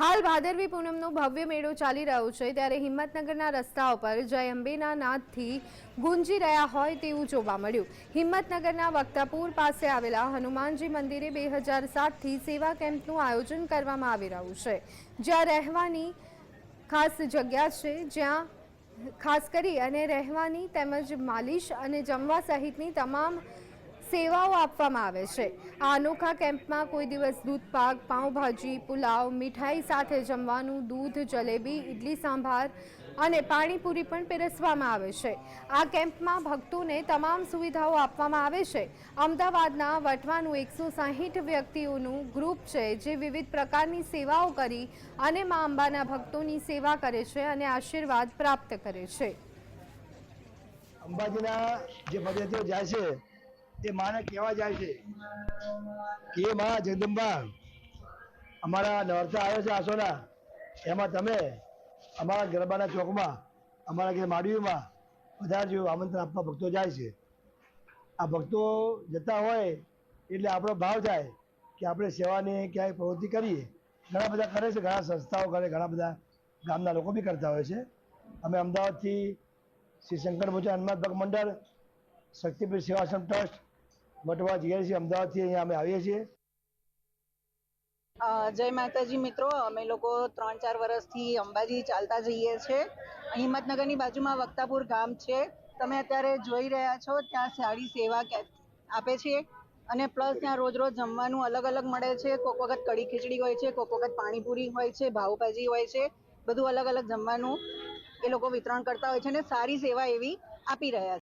હાલ ભાદરવી પૂનમનો ભવ્ય મેળો ચાલી રહ્યો છે, ત્યારે હિંમતનગરના રસ્તાઓ પર જય અંબેના નાદથી ગુંજી રહ્યા હોય તેવું જોવા મળ્યું. હિંમતનગરના વક્તાપુર પાસે આવેલા હનુમાનજી મંદિરે બે હજાર સાતથી સેવા કેમ્પનું આયોજન કરવામાં આવી રહ્યું છે. જ્યાં રહેવાની ખાસ જગ્યા છે, જ્યાં ખાસ કરી અને રહેવાની તેમજ માલિશ અને જમવા સહિતની તમામ સેવાઓ આપવામાં આવે છે. આ અનોખા કેમ્પમાં કોઈ દિવસ દૂધ પાક, પાઉંભાજી, પુલાવ, મીઠાઈ સાથે જમવાનું, દૂધ, જલેબી ઇડલી સાંભાર અને પાણીપુરી પણ પીરસવામાં આવે છે. આ કેમ્પમાં ભક્તોને તમામ સુવિધાઓ આપવામાં આવે છે. અમદાવાદના વટવાનું એકસો સાહીઠ વ્યક્તિઓનું ગ્રુપ છે જે વિવિધ પ્રકારની સેવાઓ કરી અને મા અંબાના ભક્તોની સેવા કરે છે અને આશીર્વાદ પ્રાપ્ત કરે છે. અંબાજીના જે પદયાત્રીઓ જાય છે તે માને કહેવા જાય છે કે મા માં જગદંબા, અમારા નવરતા આવે છે આસોના. એમાં તમે અમારા ગરબાના ચોકમાં, અમારા ઘેર માડવીમાં બધા જ આમંત્રણ આપવા ભક્તો જાય છે. આ ભક્તો જતા હોય એટલે આપણો ભાવ થાય કે આપણે સેવાની ક્યાંય પ્રવૃત્તિ કરીએ. ઘણા બધા કરે છે, ઘણા સંસ્થાઓ કરે, ઘણા બધા ગામના લોકો બી કરતા હોય છે. અમે અમદાવાદથી શ્રી શંકર ભોજા હનુમાન ભગ મંડળ, શક્તિપીઠ સેવાશ્રમ ટ્રસ્ટ વટવા છીએ અમદાવાદથી અહીંયા અમે આવીએ છીએ. જય માતાજી મિત્રો. અમે લોકો ત્રણ ચાર વર્ષથી અંબાજી ચાલતા જઈએ છીએ હિંમતનગરની બાજુમાં વક્તાપુર ગામ છે. તમે અત્યારે જોઈ રહ્યા છો, ત્યાં સારી સેવા આપે છે. અને પ્લસ ત્યાં રોજ રોજ જમવાનું અલગ અલગ મળે છે. કોક વખત કઢી ખીચડી હોય છે, કોક વખત પાણીપુરી હોય છે, ભાવભાજી હોય છે. બધું અલગ અલગ જમવાનું એ લોકો વિતરણ કરતા હોય છે અને સારી સેવા એવી આપી રહ્યા